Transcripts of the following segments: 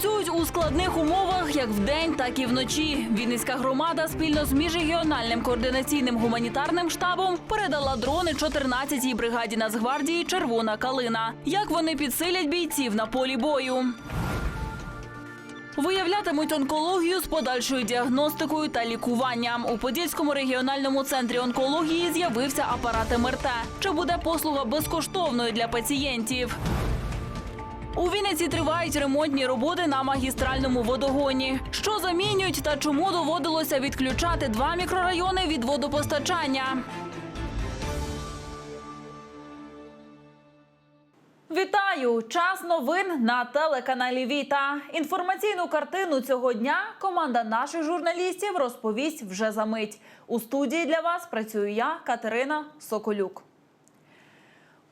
Працюють у складних умовах як вдень, так і вночі. Вінницька громада спільно з міжрегіональним координаційним гуманітарним штабом передала дрони 14-й бригаді Нацгвардії Червона калина. Як вони підсилять бійців на полі бою? Виявлятимуть онкологію з подальшою діагностикою та лікуванням. У Подільському регіональному центрі онкології з'явився апарат МРТ. Чи буде послуга безкоштовною для пацієнтів? У Вінниці тривають ремонтні роботи на магістральному водогоні. Що замінюють та чому доводилося відключати два мікрорайони від водопостачання? Вітаю! Час новин на телеканалі Віта. Інформаційну картину цього дня команда наших журналістів розповість вже за мить. У студії для вас працюю я, Катерина Соколюк.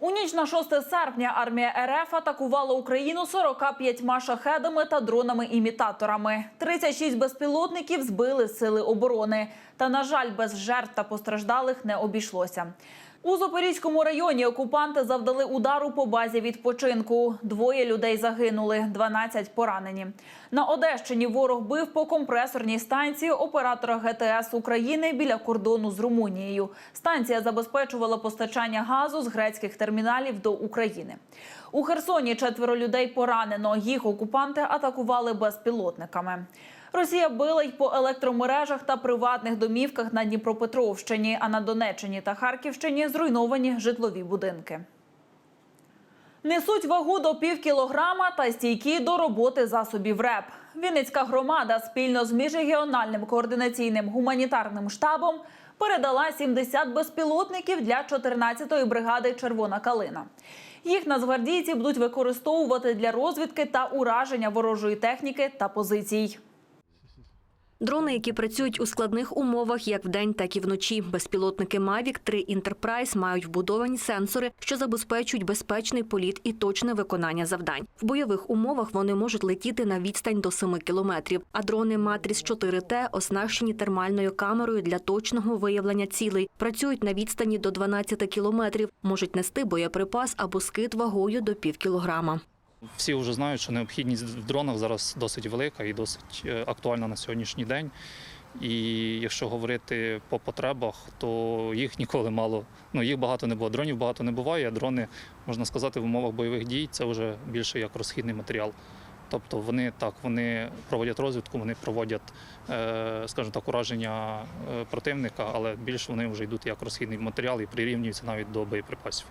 У ніч на 6 серпня армія РФ атакувала Україну 45 шахедами та дронами-імітаторами. 36 безпілотників збили сили оборони. Та, на жаль, без жертв та постраждалих не обійшлося. У Запорізькому районі окупанти завдали удару по базі відпочинку. Двоє людей загинули, 12 поранені. На Одещині ворог бив по компресорній станції оператора ГТС України біля кордону з Румунією. Станція забезпечувала постачання газу з грецьких терміналів до України. У Херсоні четверо людей поранено. Їх окупанти атакували безпілотниками. Росія била й по електромережах та приватних домівках на Дніпропетровщині, а на Донеччині та Харківщині зруйновані житлові будинки. Несуть вагу до пів кілограма та стійкі до роботи засобів РЕП. Вінницька громада спільно з міжрегіональним координаційним гуманітарним штабом передала 70 безпілотників для 14-ї бригади Червона калина. Їх нацгвардійці будуть використовувати для розвідки та ураження ворожої техніки та позицій. Дрони, які працюють у складних умовах як вдень, так і вночі. Безпілотники Mavic 3 Enterprise мають вбудовані сенсори, що забезпечують безпечний політ і точне виконання завдань. В бойових умовах вони можуть летіти на відстань до 7 кілометрів. А дрони Матріс 4Т оснащені термальною камерою для точного виявлення цілей. Працюють на відстані до 12 кілометрів, можуть нести боєприпас або скид вагою до пів кілограма. Всі вже знають, що необхідність в дронах зараз досить велика і досить е, актуальна на сьогоднішній день. І якщо говорити по потребах, то їх ніколи мало. Ну їх багато не було. Дронів багато не буває. а Дрони, можна сказати, в умовах бойових дій це вже більше як розхідний матеріал. Тобто вони так, вони проводять розвідку, вони проводять, е, скажімо так, ураження е, противника, але більше вони вже йдуть як розхідний матеріал і прирівнюються навіть до боєприпасів.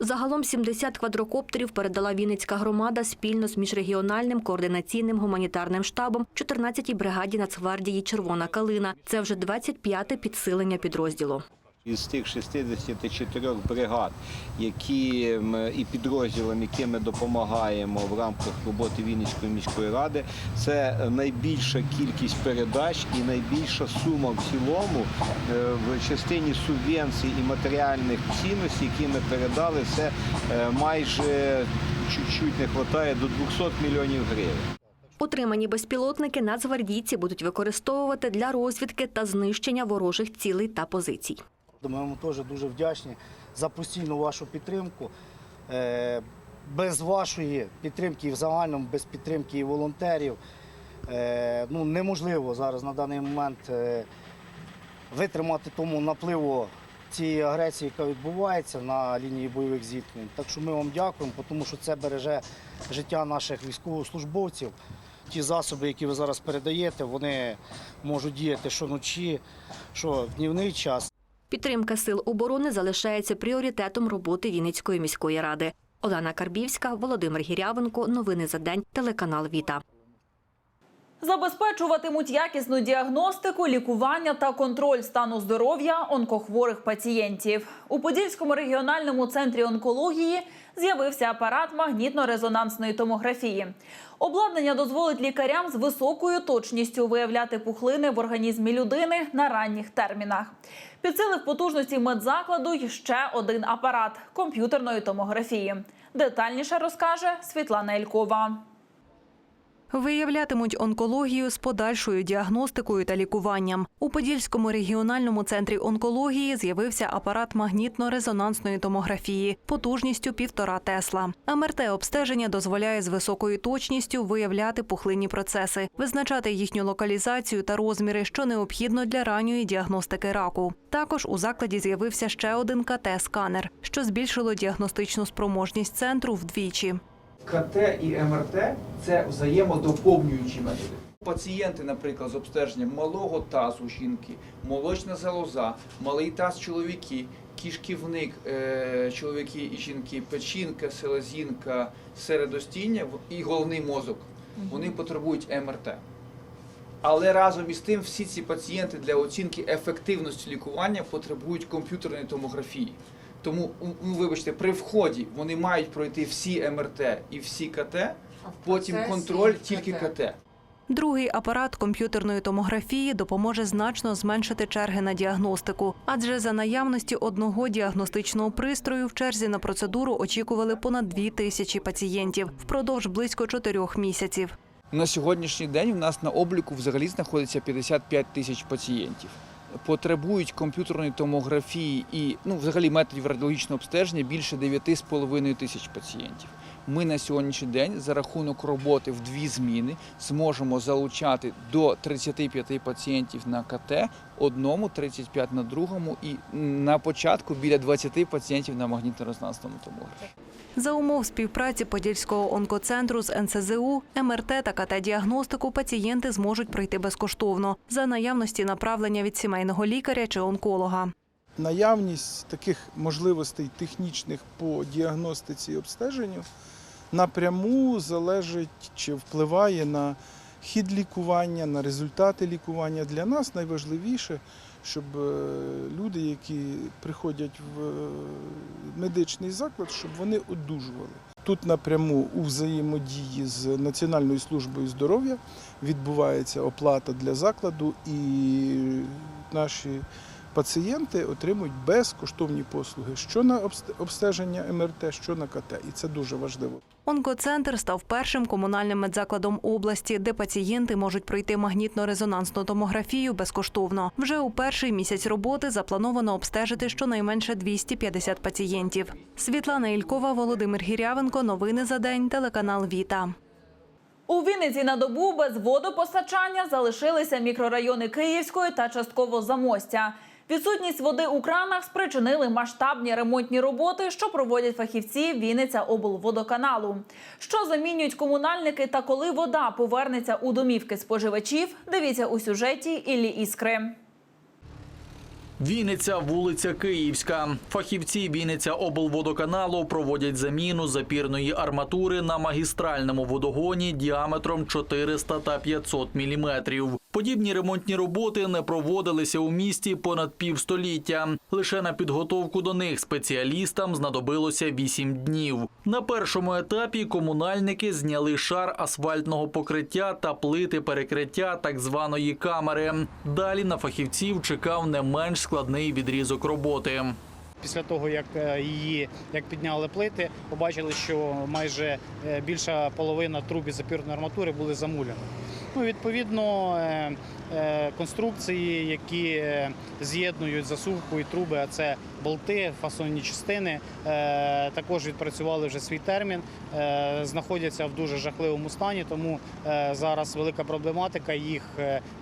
Загалом 70 квадрокоптерів передала Вінницька громада спільно з міжрегіональним координаційним гуманітарним штабом 14-й бригаді Нацгвардії Червона калина. Це вже 25-те підсилення підрозділу. Із тих 64 бригад, які м, і підрозділам, яким ми допомагаємо в рамках роботи Вінницької міської ради, це найбільша кількість передач і найбільша сума в цілому е, в частині субвенцій і матеріальних цінностей, які ми передали, це е, майже чуть-чуть не вистачає до 200 мільйонів гривень. Отримані безпілотники нацгвардійці будуть використовувати для розвідки та знищення ворожих цілей та позицій. Ми вам теж дуже вдячні за постійну вашу підтримку. Е, Без вашої підтримки і в загальному, без підтримки і волонтерів, е, ну, неможливо зараз на даний момент е, витримати тому напливу цієї агресії, яка відбувається на лінії бойових зіткнень. Так що ми вам дякуємо, тому що це береже життя наших військовослужбовців. Ті засоби, які ви зараз передаєте, вони можуть діяти щоночі, що в днівний час. Підтримка сил оборони залишається пріоритетом роботи Вінницької міської ради. Олена Карбівська, Володимир Гірявенко. Новини за день. Телеканал Віта. Забезпечуватимуть якісну діагностику, лікування та контроль стану здоров'я онкохворих пацієнтів. У Подільському регіональному центрі онкології з'явився апарат магнітно-резонансної томографії. Обладнання дозволить лікарям з високою точністю виявляти пухлини в організмі людини на ранніх термінах. Підсилив потужності медзакладу й ще один апарат комп'ютерної томографії. Детальніше розкаже Світлана Елькова. Виявлятимуть онкологію з подальшою діагностикою та лікуванням. У Подільському регіональному центрі онкології з'явився апарат магнітно-резонансної томографії потужністю півтора тесла. МРТ-обстеження дозволяє з високою точністю виявляти пухлинні процеси, визначати їхню локалізацію та розміри, що необхідно для ранньої діагностики раку. Також у закладі з'явився ще один КТ-сканер, що збільшило діагностичну спроможність центру вдвічі. КТ і МРТ це взаємодоповнюючі методи. Пацієнти, наприклад, з обстеженням малого тазу жінки, молочна залоза, малий таз чоловіки, кишківник е, чоловіки і жінки, печінка, селезінка, середостіння і головний мозок. Вони потребують МРТ. Але разом із тим всі ці пацієнти для оцінки ефективності лікування потребують комп'ютерної томографії. Тому, ну, вибачте, при вході вони мають пройти всі МРТ і всі КТ, потім контроль тільки КТ. Другий апарат комп'ютерної томографії допоможе значно зменшити черги на діагностику, адже за наявності одного діагностичного пристрою в черзі на процедуру очікували понад дві тисячі пацієнтів впродовж близько чотирьох місяців. На сьогоднішній день у нас на обліку взагалі знаходиться 55 тисяч пацієнтів. Потребують комп'ютерної томографії і ну, взагалі методів радіологічного обстеження більше 9,5 тисяч пацієнтів. Ми на сьогоднішній день за рахунок роботи в дві зміни зможемо залучати до 35 пацієнтів на КТ, одному 35 на другому і на початку біля 20 пацієнтів на магнітно-резонансному томографі. За умов співпраці Подільського онкоцентру з НСЗУ, МРТ та КТ-діагностику пацієнти зможуть пройти безкоштовно за наявності направлення від сімейного лікаря чи онколога. наявність таких можливостей технічних по діагностиці і обстеженню напряму залежить чи впливає на хід лікування, на результати лікування. Для нас найважливіше, щоб е, люди, які приходять в е, медичний заклад, щоб вони одужували. Тут напряму у взаємодії з Національною службою здоров'я відбувається оплата для закладу, і наші пацієнти отримують безкоштовні послуги що на обст- обстеження МРТ, що на КТ. І це дуже важливо. Онкоцентр став першим комунальним медзакладом області, де пацієнти можуть пройти магнітно-резонансну томографію безкоштовно. Вже у перший місяць роботи заплановано обстежити щонайменше 250 пацієнтів. Світлана Ількова, Володимир Гірявенко. Новини за день. Телеканал Віта. У Вінниці на добу без водопостачання залишилися мікрорайони Київської та частково Замостя. Відсутність води у кранах спричинили масштабні ремонтні роботи, що проводять фахівці Вінниця облводоканалу. Що замінюють комунальники та коли вода повернеться у домівки споживачів, дивіться у сюжеті Іллі Іскри. Вінниця, вулиця Київська. Фахівці Вінниця облводоканалу проводять заміну запірної арматури на магістральному водогоні діаметром 400 та 500 міліметрів. Подібні ремонтні роботи не проводилися у місті понад півстоліття. Лише на підготовку до них спеціалістам знадобилося 8 днів. На першому етапі комунальники зняли шар асфальтного покриття та плити перекриття так званої камери. Далі на фахівців чекав не менш складний відрізок роботи. Після того, як е, її як підняли плити, побачили, що майже е, більша половина труб із запірної арматури були замуляні. Ну, відповідно, е, конструкції, які з'єднують засувку і труби, а це болти, фасонні частини, також відпрацювали вже свій термін, знаходяться в дуже жахливому стані, тому зараз велика проблематика їх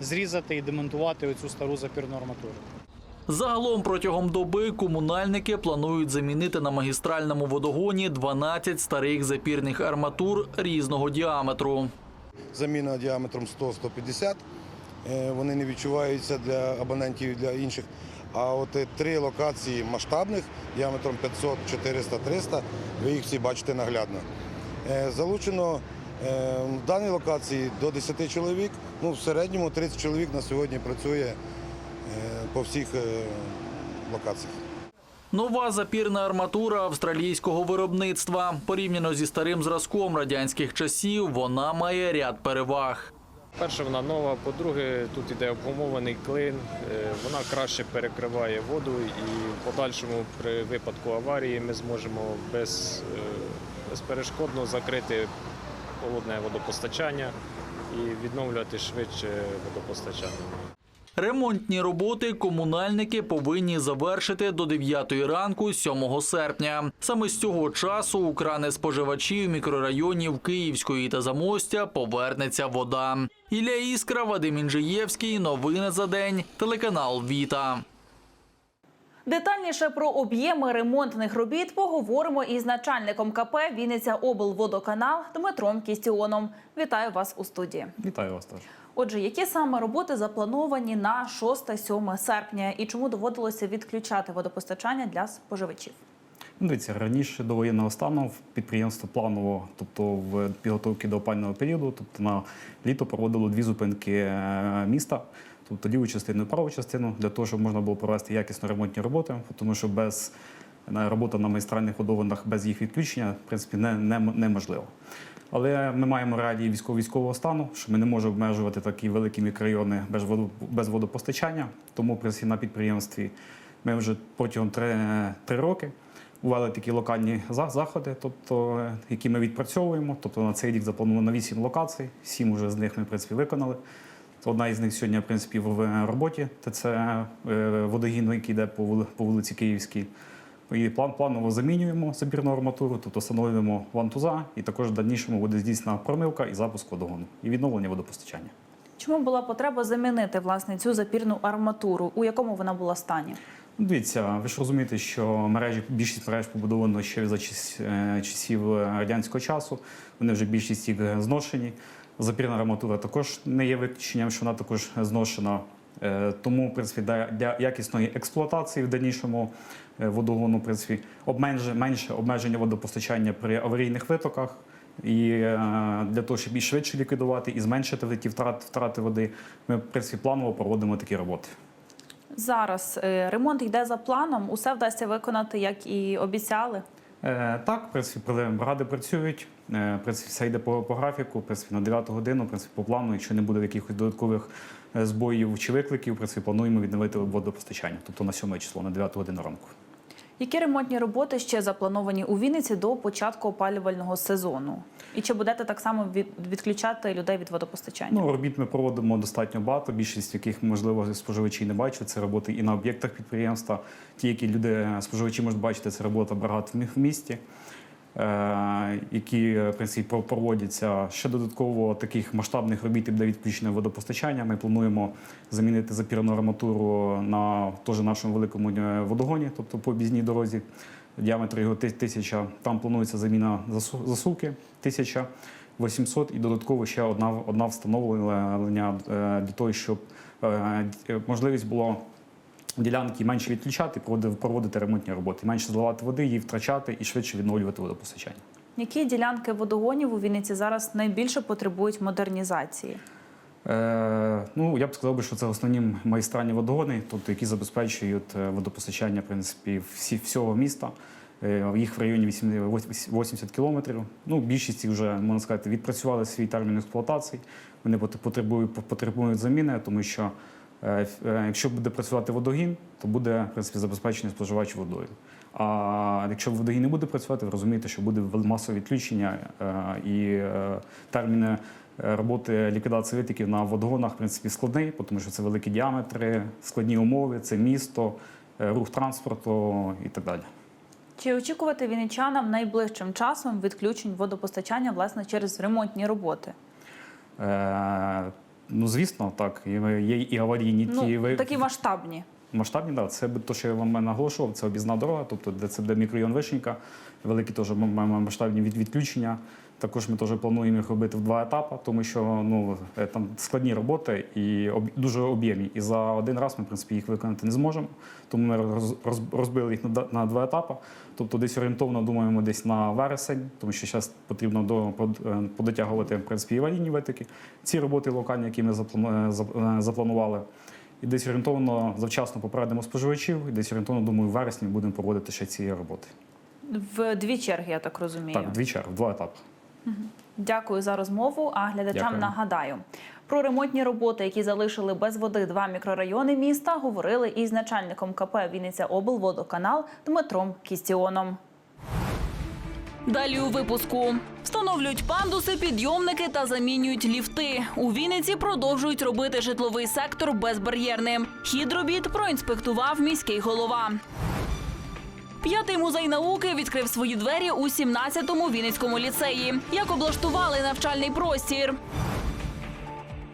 зрізати і демонтувати оцю стару запірну арматуру. Загалом протягом доби комунальники планують замінити на магістральному водогоні 12 старих запірних арматур різного діаметру. заміна діаметром 100-150. Е, Вони не відчуваються для абонентів для інших. А от е, три локації масштабних діаметром 500, 400, 300, ви їх всі бачите наглядно. Е, Залучено в даній локації до 10 чоловік. Ну, в середньому 30 чоловік на сьогодні працює по всіх е, локаціях. Нова запірна арматура австралійського виробництва. Порівняно зі старим зразком радянських часів, вона має ряд переваг. Перше, вона нова, по-друге, тут іде обгумований клин, е, вона краще перекриває воду і в подальшому при випадку аварії ми зможемо без, е, безперешкодно закрити холодне водопостачання і відновлювати швидше водопостачання. Ремонтні роботи комунальники повинні завершити до 9 ранку 7 серпня. Саме з цього часу у крани споживачів мікрорайонів Київської та Замостя повернеться вода. Ілля Іскра, Вадим Інжиєвський. Новини за день. Телеканал Віта. Детальніше про об'єми ремонтних робіт поговоримо із начальником КП Вінниця облводоканал Дмитром Кістіоном. Вітаю вас у студії. Вітаю вас теж. Отже, які саме роботи заплановані на 6-7 серпня і чому доводилося відключати водопостачання для споживачів? Ну, Дивіться, раніше до воєнного стану підприємство планово, тобто в підготовці до опального періоду, тобто на літо проводило дві зупинки е, міста, тобто ліву частину і праву частину, для того, щоб можна було провести якісно ремонтні роботи, тому що без е, робота на майстральних водогонах без їх відключення, в принципі, не, не, неможливо. Але ми маємо реалії військово-військового стану, що ми не можемо обмежувати такі великі мікрорайони без, водопостачання. Тому на підприємстві ми вже протягом три, роки ввели такі локальні заходи, тобто, які ми відпрацьовуємо. Тобто на цей рік заплановано 8 локацій, 7 вже з них ми в принципі, виконали. Одна із них сьогодні, в принципі, в роботі. Це е, водогін, який йде по вулиці Київській. І план планово замінюємо забірну арматуру, тобто встановлюємо вантуза, і також в дальнішому буде здійснена промивка і запуск водогону і відновлення водопостачання. Чому була потреба замінити власне цю запірну арматуру? У якому вона була стані? Ну, Дивіться, ви ж розумієте, що мережі більшість мереж побудовано ще за е, часів радянського часу. Вони вже більшість їх зношені. Запірна арматура також не є виключенням, що вона також зношена. Е, Тому, в принципі, для, якісної експлуатації в дальнішому е, водогону, в принципі, обмеж- менше обмеження водопостачання при аварійних витоках. І е, для того, щоб і швидше ліквідувати і зменшити ті втрати, втрати води, ми в принципі планово проводимо такі роботи. Зараз ремонт йде за планом. Усе вдасться виконати, як і обіцяли. Так, в принципі, при- бригади працюють. В принципі, все йде по, по графіку. В принципі, на 9 годину, в принципі, по плану, якщо не буде якихось додаткових збоїв чи викликів, принципі, плануємо відновити водопостачання, тобто на 7 число, на 9 годину ранку. Які ремонтні роботи ще заплановані у Вінниці до початку опалювального сезону? І чи будете так само від- відключати людей від водопостачання? Ну, робіт ми проводимо достатньо багато. Більшість яких, можливо, споживачі не бачать. Це роботи і на об'єктах підприємства. Ті, які люди, споживачі можуть бачити, це робота бригад в місті. Е, Які принципі проводяться ще додатково таких масштабних робіт для відключення водопостачання. Ми плануємо замінити запірну арматуру на теж нашому великому е, водогоні, тобто по об'їзній дорозі. Діаметр його тисяча. Там планується заміна засувки тисяча. 800 і додатково ще одна, одна встановлення е, для того, щоб е, можливість було ділянки менше відключати, проводити, ремонтні роботи, менше зливати води, її втрачати і швидше відновлювати водопостачання. Які ділянки водогонів у Вінниці зараз найбільше потребують модернізації? Е, ну, я б сказав би, що це основні майстральні водогони, тобто, які забезпечують е, водопостачання в принципі, всі, всього міста. Е, Їх в районі 80 80 кілометрів. Ну, більшість вже, можна сказати, відпрацювали свій термін експлуатації. Вони потребують, потребують заміни, тому що якщо буде працювати водогін, то буде в принципі, забезпечений споживач водою. А якщо водогін не буде працювати, ви розумієте, що буде масове відключення е, і е, терміни е, роботи ліквідації витоків на водогонах в принципі складний, тому що це великі діаметри, складні умови, це місто, е, рух транспорту і так далі. Чи очікувати вінничанам найближчим часом відключень водопостачання власне через ремонтні роботи? Ну, звісно, так. Є і аварійні ті Ну, ви- такі масштабні. Масштабні, так. Це те, що я вам наголошував, це об'їзна дорога, тобто де це буде мікрорайон Вишенька, великі теж масштабні від- відключення. Також ми теж плануємо їх робити в два етапи, тому що ну, е, там складні роботи і об- дуже об'ємні. І за один раз ми, в принципі, їх виконати не зможемо. Тому ми роз- роз- розбили їх на, два етапи. Тобто десь орієнтовно думаємо десь на вересень, тому що зараз потрібно до, под- е, подотягувати в принципі, і аварійні витоки. Ці роботи локальні, які ми е, зап- запланували. І десь орієнтовно завчасно попередимо споживачів, і десь орієнтовно, думаю, в вересні будемо проводити ще ці роботи. В дві черги, я так розумію. Так, дві черги, в два етапи. Дякую за розмову. А глядачам Дякую. нагадаю про ремонтні роботи, які залишили без води два мікрорайони міста, говорили із начальником КП Вінниця облводоканал Дмитром Кістіоном. Далі у випуску встановлюють пандуси, підйомники та замінюють ліфти. У Вінниці продовжують робити житловий сектор безбар'єрним. Хід робіт проінспектував міський голова. П'ятий музей науки відкрив свої двері у 17-му Вінницькому ліцеї. Як облаштували навчальний простір.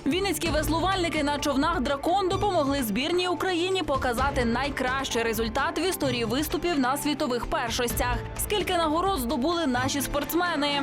Вінницькі веслувальники на човнах дракон допомогли збірній Україні показати найкращий результат в історії виступів на світових першостях. Скільки нагород здобули наші спортсмени?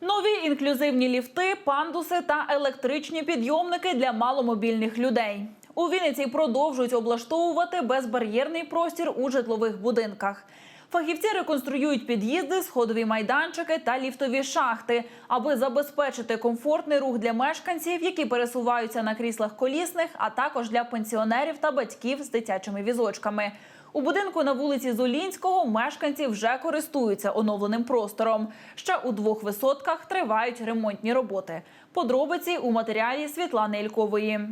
Нові інклюзивні ліфти, пандуси та електричні підйомники для маломобільних людей. У Вінниці продовжують облаштовувати безбар'єрний простір у житлових будинках. Фахівці реконструюють під'їзди, сходові майданчики та ліфтові шахти, аби забезпечити комфортний рух для мешканців, які пересуваються на кріслах колісних, а також для пенсіонерів та батьків з дитячими візочками. У будинку на вулиці Золінського мешканці вже користуються оновленим простором. Ще у двох висотках тривають ремонтні роботи. Подробиці у матеріалі Світлани Ількової.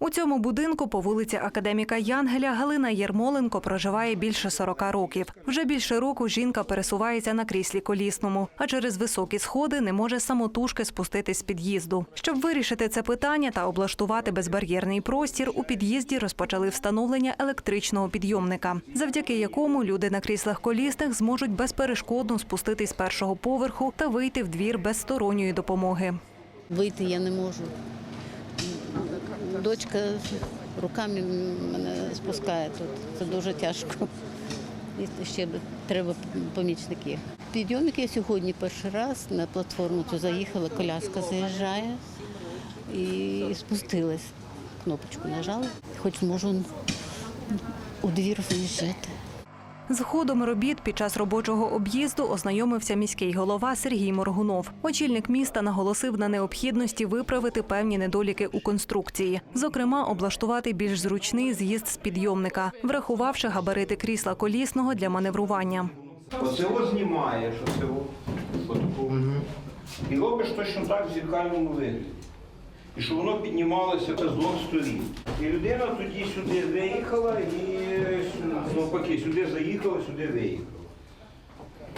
У цьому будинку по вулиці Академіка Янгеля Галина Єрмоленко проживає більше 40 років. Вже більше року жінка пересувається на кріслі колісному, а через високі сходи не може самотужки спуститись з під'їзду. Щоб вирішити це питання та облаштувати безбар'єрний простір, у під'їзді розпочали встановлення електричного підйомника, завдяки якому люди на кріслах колісних зможуть безперешкодно спуститись з першого поверху та вийти в двір без сторонньої допомоги. Вийти я не можу. Дочка руками мене спускає тут. Це дуже тяжко. І ще треба помічники. Підйомник я сьогодні перший раз на платформу цю заїхала, коляска заїжджає і спустилась. Кнопочку нажала, хоч можу у двір заїжджати. З ходом робіт під час робочого об'їзду ознайомився міський голова Сергій Моргунов. Очільник міста наголосив на необхідності виправити певні недоліки у конструкції, зокрема, облаштувати більш зручний з'їзд з підйомника, врахувавши габарити крісла колісного для маневрування. Оце ось знімаєш, оце отаку. І робиш точно так в зеркальному вигляді. І щоб воно піднімалося з двох сторін. І людина тоді сюди виїхала і навпаки, сюди заїхала, сюди виїхала.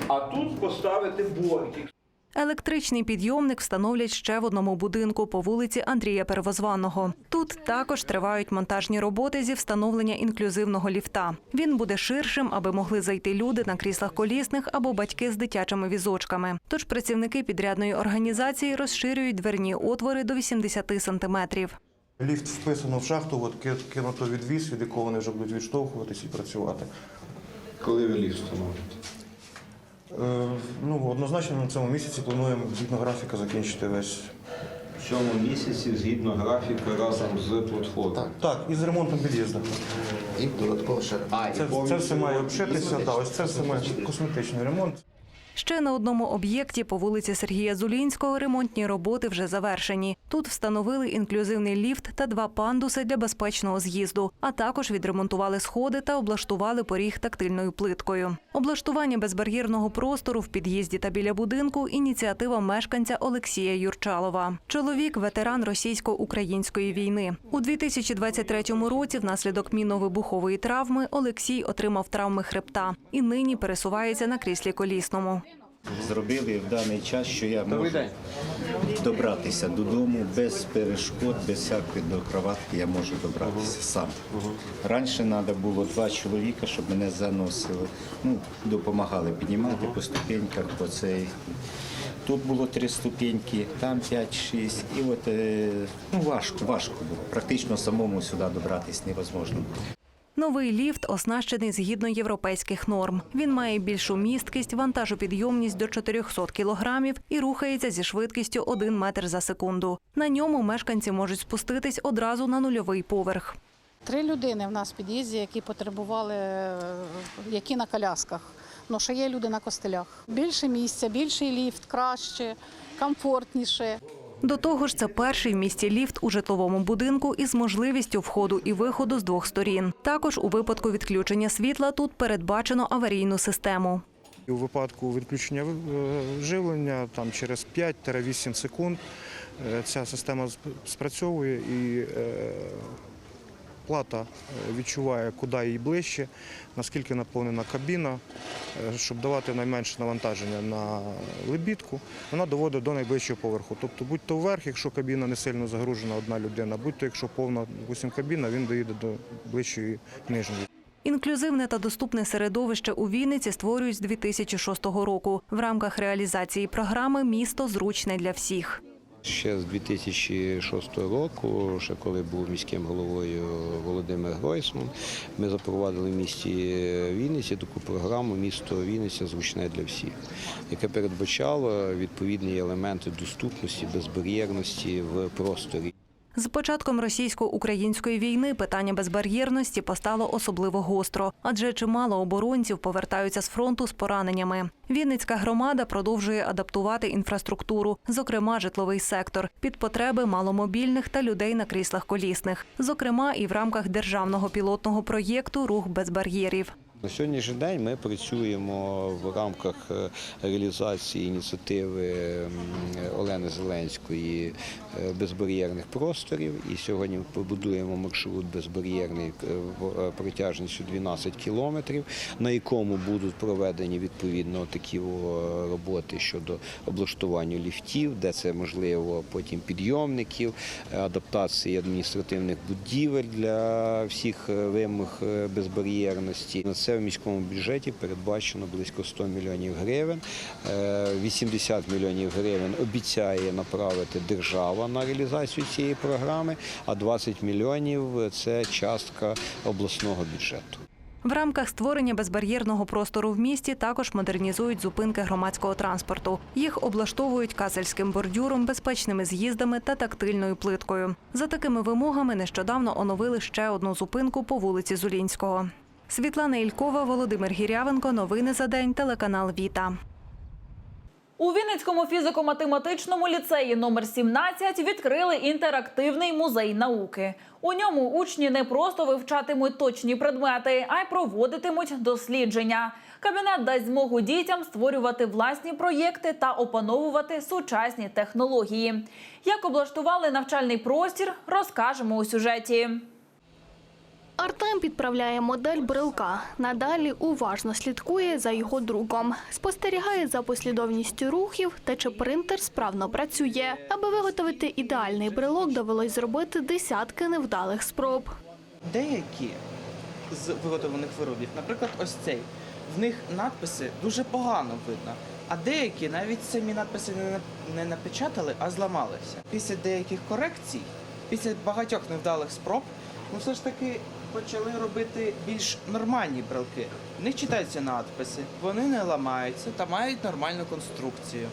А тут поставити бортик. Електричний підйомник встановлять ще в одному будинку по вулиці Андрія Первозваного. Тут також тривають монтажні роботи зі встановлення інклюзивного ліфта. Він буде ширшим, аби могли зайти люди на кріслах колісних або батьки з дитячими візочками. Тож працівники підрядної організації розширюють дверні отвори до 80 сантиметрів. Ліфт вписано в шахту, от ки- кинуто відвіз, від якого вони вже будуть відштовхуватись і працювати. Коли ви ліфт встановите? Е, ну, однозначно на цьому місяці плануємо згідно графіка закінчити весь. В цьому місяці, згідно графіка, разом з платформою. Так, і з ремонтом під'їзду. І додатково ще. А, Це, це все має обшитися, да, ось це все має косметичний ремонт. Ще на одному об'єкті по вулиці Сергія Зулінського ремонтні роботи вже завершені. Тут встановили інклюзивний ліфт та два пандуси для безпечного з'їзду, а також відремонтували сходи та облаштували поріг тактильною плиткою. Облаштування безбар'єрного простору в під'їзді та біля будинку ініціатива мешканця Олексія Юрчалова. Чоловік ветеран російсько-української війни. У 2023 році внаслідок мінно-вибухової травми Олексій отримав травми хребта і нині пересувається на кріслі колісному. Зробили в даний час, що я можу добратися додому без перешкод, без всякої до кроватки я можу добратися сам. Раніше треба було два чоловіка, щоб мене заносили. Ну, допомагали піднімати по ступеньках, по цей. Тут було три ступеньки, там 5-6. І от е, ну, важко, важко було. Практично самому сюди добратися невозможно було. Новий ліфт оснащений згідно європейських норм. Він має більшу місткість, вантажопідйомність до 400 кілограмів і рухається зі швидкістю 1 метр за секунду. На ньому мешканці можуть спуститись одразу на нульовий поверх. Три людини в нас в під'їзді, які потребували, е, які на колясках. Ну, ще є люди на костелях. Більше місця, більший ліфт, краще, комфортніше. До того ж, це перший в місті ліфт у житловому будинку із можливістю входу і виходу з двох сторін. Також у випадку відключення світла тут передбачено аварійну систему. У випадку відключення е, живлення там через 5-8 секунд е, ця система сп- спрацьовує і зарплата е, відчуває, куди їй ближче, наскільки наповнена кабіна, Е, щоб давати найменше навантаження на лебідку, вона доводить до найближчого поверху. Тобто, будь то вверх, якщо кабіна не сильно загружена одна людина, будь то якщо повна допустим, кабіна, він доїде до ближчої нижньої. Інклюзивне та доступне середовище у Вінниці створюють з 2006 року. В рамках реалізації програми місто зручне для всіх. Ще з 2006 року, ще коли був міським головою Володимир Гройсман, ми запровадили в місті Вінниці таку програму Місто Вінниця зручне для всіх, яке передбачало відповідні елементи доступності, безбар'єрності в просторі. З початком російсько-української війни питання безбар'єрності постало особливо гостро, адже чимало оборонців повертаються з фронту з пораненнями. Вінницька громада продовжує адаптувати інфраструктуру, зокрема житловий сектор, під потреби маломобільних та людей на кріслах колісних, зокрема і в рамках державного пілотного проєкту Рух без бар'єрів. На сьогоднішній день ми працюємо в рамках е, реалізації ініціативи Олени Зеленської е, безбар'єрних просторів. І сьогодні ми побудуємо маршрут безбар'єрний е, протяжністю 12 кілометрів, на якому будуть проведені відповідно такі роботи щодо облаштування ліфтів, де це можливо, потім підйомників, адаптації адміністративних будівель для всіх вимог безбар'єрності. Це в міському бюджеті передбачено близько 100 мільйонів гривень. Е, 80 мільйонів гривень обіцяє направити держава на реалізацію цієї програми, а 20 мільйонів це частка обласного бюджету. В рамках створення безбар'єрного простору в місті також модернізують зупинки громадського транспорту. Їх облаштовують казельським бордюром, безпечними з'їздами та тактильною плиткою. За такими вимогами нещодавно оновили ще одну зупинку по вулиці Зулінського. Світлана Ількова, Володимир Гірявенко. Новини за день. Телеканал Віта. У Вінницькому фізико-математичному ліцеї номер 17 відкрили інтерактивний музей науки. У ньому учні не просто вивчатимуть точні предмети, а й проводитимуть дослідження. Кабінет дасть змогу дітям створювати власні проєкти та опановувати сучасні технології. Як облаштували навчальний простір, розкажемо у сюжеті. Артем підправляє модель брелка. Надалі уважно слідкує за його другом. Спостерігає за послідовністю рухів та чи принтер справно працює. Аби виготовити ідеальний брелок, довелось зробити десятки невдалих спроб. Деякі з виготовлених виробів, наприклад, ось цей, в них надписи дуже погано видно. А деякі навіть самі надписи не, напечатали, а зламалися. Після деяких корекцій, після багатьох невдалих спроб, ми все ж таки почали робити більш нормальні брелки. В них читаються надписи, вони не ламаються та мають нормальну конструкцію.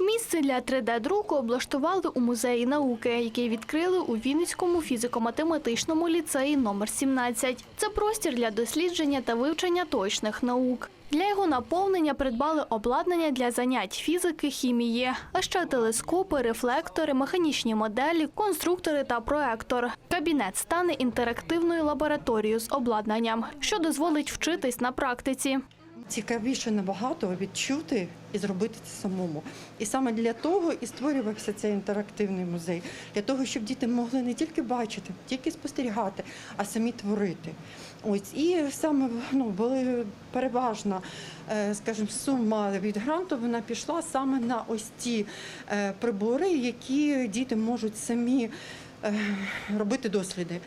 Місце для 3D-друку облаштували у музеї науки, який відкрили у Вінницькому фізико-математичному ліцеї номер 17. Це простір для дослідження та вивчення точних наук. Для його наповнення придбали обладнання для занять фізики, хімії, а ще телескопи, рефлектори, механічні моделі, конструктори та проектор. Кабінет стане інтерактивною лабораторією з обладнанням, що дозволить вчитись на практиці. Цікавіше набагато відчути і зробити це самому. І саме для того і створювався цей інтерактивний музей, для того, щоб діти могли не тільки бачити, тільки спостерігати, а самі творити. Ось і саме ну були переважна, е, скажімо, сума від гранту. Вона пішла саме на ось ті е, прибори, які діти можуть самі е, робити досліди.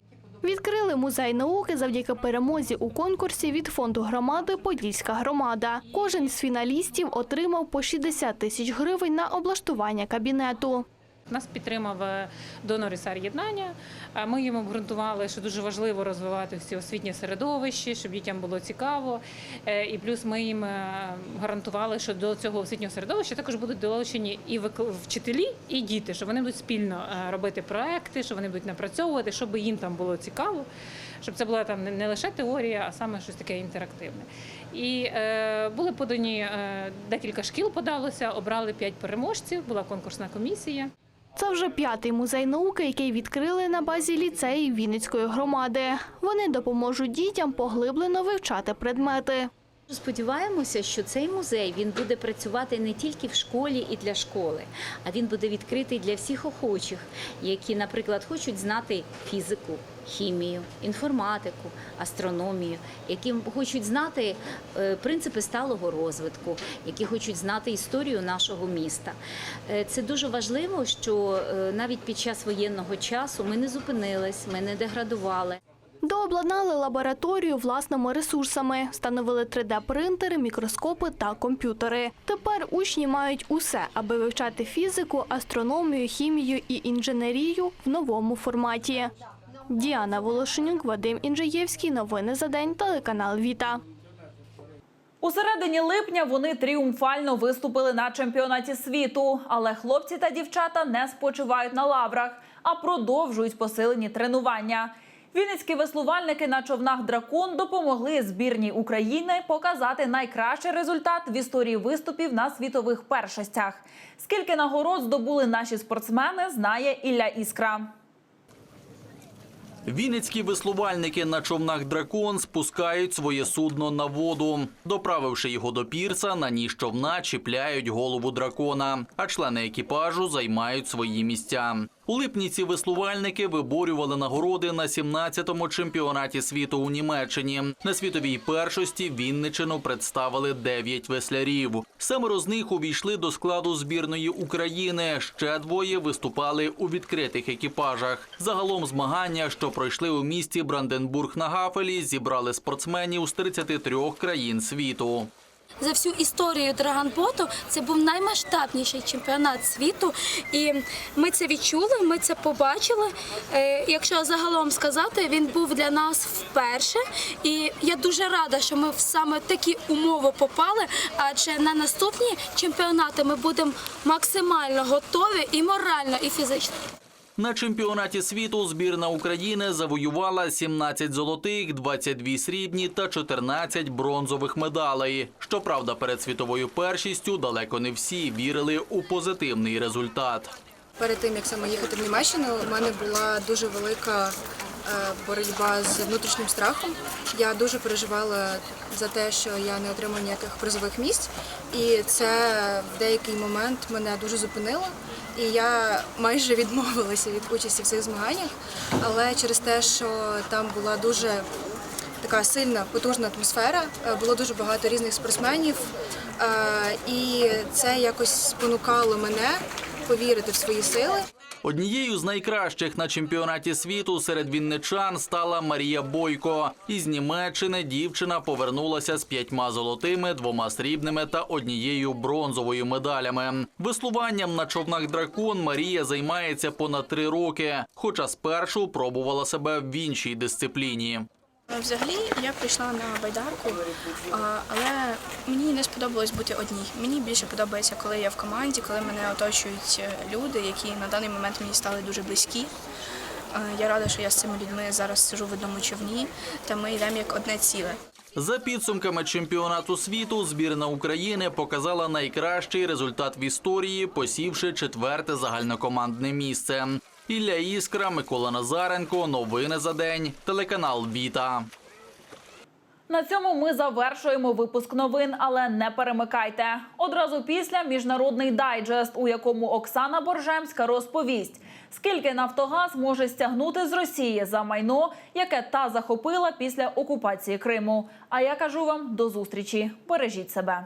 Відкрили музей науки завдяки перемозі у конкурсі від фонду громади Подільська громада. Кожен з фіналістів отримав по 60 тисяч гривень на облаштування кабінету. Нас підтримав е, донор із єднання. Ми їм обґрунтували, що дуже важливо розвивати всі освітнє середовище, щоб дітям було цікаво. Е, І плюс ми їм е, гарантували, що до цього освітнього середовища також будуть долучені і вчителі, і діти, що вони будуть спільно робити проекти, що вони будуть напрацьовувати, щоб їм там було цікаво, щоб це була там не лише теорія, а саме щось таке інтерактивне. І е, були подані е, декілька шкіл, подалося, обрали п'ять переможців, була конкурсна комісія. Це вже п'ятий музей науки, який відкрили на базі ліцеї Вінницької громади. Вони допоможуть дітям поглиблено вивчати предмети. Сподіваємося, що цей музей він буде працювати не тільки в школі і для школи, а він буде відкритий для всіх охочих, які, наприклад, хочуть знати фізику, хімію, інформатику, астрономію, які хочуть знати е, принципи сталого розвитку, які хочуть знати історію нашого міста. Е, Це дуже важливо, що е, навіть під час воєнного часу ми не зупинились, ми не деградували. Дообладнали лабораторію власними ресурсами, встановили 3D-принтери, мікроскопи та комп'ютери. Тепер учні мають усе, аби вивчати фізику, астрономію, хімію і інженерію в новому форматі. Діана Волошенюк, Вадим Інжиєвський. Новини за день. Телеканал Віта. У середині липня вони тріумфально виступили на чемпіонаті світу. Але хлопці та дівчата не спочивають на лаврах, а продовжують посилені тренування. Вінницькі веслувальники на човнах дракон допомогли збірній України показати найкращий результат в історії виступів на світових першостях. Скільки нагород здобули наші спортсмени, знає Ілля Іскра. Вінницькі веслувальники на човнах дракон спускають своє судно на воду. Доправивши його до пірса, на ніж човна чіпляють голову дракона, а члени екіпажу займають свої місця. У липні ці веслувальники виборювали нагороди на 17-му чемпіонаті світу у Німеччині. На світовій першості Вінничину представили 9 веслярів. Семеро з них увійшли до складу збірної України. Ще двоє виступали у відкритих екіпажах. Загалом змагання, що пройшли у місті Бранденбург на Гафелі, зібрали спортсменів з 33 країн світу. За всю історію драгонботу це був наймасштабніший чемпіонат світу, і ми це відчули, ми це побачили. Е, Якщо загалом сказати, він був для нас вперше. І я дуже рада, що ми в саме такі умови попали. Адже на наступні чемпіонати ми будемо максимально готові і морально, і фізично. На чемпіонаті світу збірна України завоювала 17 золотих, 22 срібні та 14 бронзових медалей. Щоправда, перед світовою першістю далеко не всі вірили у позитивний результат. Перед тим як саме їхати в Німеччину, у мене була дуже велика е, боротьба з внутрішнім страхом. Я дуже переживала за те, що я не отримаю ніяких призових місць, і це в деякий момент мене дуже зупинило. І я майже відмовилася від участі в цих змаганнях, але через те, що там була дуже така сильна, потужна атмосфера, е, було дуже багато різних спортсменів, е, і це якось спонукало мене повірити в свої сили. Однією з найкращих на чемпіонаті світу серед вінничан стала Марія Бойко. Із Німеччини дівчина повернулася з п'ятьма золотими, двома срібними та однією бронзовою медалями. Веслуванням на човнах дракон Марія займається понад три роки, хоча спершу пробувала себе в іншій дисципліні. Взагалі я прийшла на байдарку, але мені не сподобалось бути одній. Мені більше подобається, коли я в команді, коли мене оточують е, люди, які на даний момент мені стали дуже близькі. Я рада, що я з цими людьми зараз сижу в одному човні, та ми йдемо як одне ціле. За підсумками чемпіонату світу, збірна України показала найкращий результат в історії, посівши четверте загальнокомандне місце. Ілля Іскра, Микола Назаренко. Новини за день. Телеканал Віта. На цьому ми завершуємо випуск новин, але не перемикайте. Одразу після міжнародний дайджест, у якому Оксана Боржемська розповість, скільки Нафтогаз може стягнути з Росії за майно, яке та захопила після окупації Криму. А я кажу вам до зустрічі. Бережіть себе.